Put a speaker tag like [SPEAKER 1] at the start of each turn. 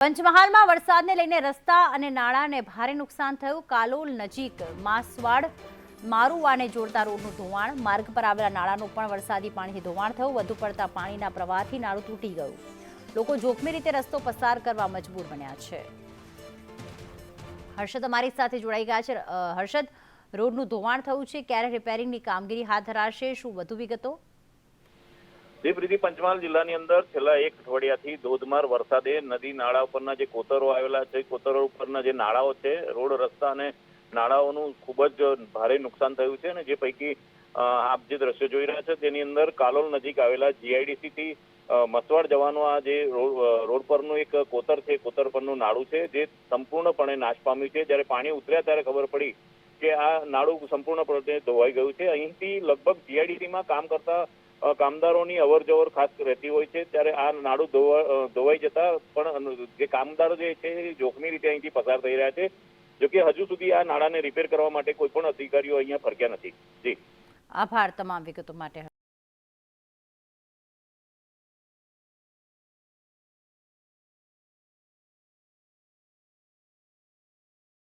[SPEAKER 1] પંચમહાલમાં વરસાદને લઈને રસ્તા અને નાળાને ભારે નુકસાન થયું. કાલોલ નજીક માસવાડ મારુવાને જોડતા રોડનું ધોવાણ. માર્ગ પર આવેલા નાળાનું પણ વરસાદી પાણીથી ધોવાણ થયું. વધુ પડતા પાણીના પ્રવાહથી નાળું તૂટી ગયું. લોકો જોખમી રીતે રસ્તો પસાર કરવા મજબૂર બન્યા છે. હર્ષદ અમારી સાથે જોડાઈ ગયા છે. હર્ષદ, રોડનું ધોવાણ થયું છે. ક્યારે રિપેરિંગની કામગીરી હાથ ધરાશે? શું વધુ વિગતો?
[SPEAKER 2] જે પ્રીતિ પંચમહાલ જિલ્લાની અંદર છેલ્લા એક અઠવાડિયાથી ધોધમાર વરસાદે નદી નાળા ઉપરના જે કોતરો આવેલા છે કોતરો ઉપરના જે નાળાઓ છે રોડ રસ્તા અને નાળાઓનું ખૂબ જ ભારે નુકસાન થયું છે અને જે પૈકી આપ જે દ્રશ્યો જોઈ રહ્યા છે તેની અંદર કાલોલ નજીક આવેલા જીઆઈડીસી થી અ, મસવાડ જવાનું આ જે રોડ પરનું એક કોતર છે કોતર પરનું નાળું છે જે સંપૂર્ણપણે નાશ પામ્યું છે. જ્યારે પાણી ઉતર્યા ત્યારે ખબર પડી કે આ નાળું સંપૂર્ણપણે ધોવાઈ ગયું છે. અહીંથી લગભગ જીઆઈડીસીમાં કામ કરતા કામદારોની અવર જવર ખાસ રહેતી હોય છે, ત્યારે આ નાડું ધોવા ધોવાઈ જતા પણ જે કામદારો જે છે, એ જોખમી રીતે અહીંથી પસાર થઈ રહ્યા છે જોકે હજુ સુધી આ નાળાને રિપેર કરવા માટે કોઈ પણ અધિકારીઓ અહીંયા ફરક્યા નથી. જી.
[SPEAKER 1] આભાર તમામ વિગતો માટે.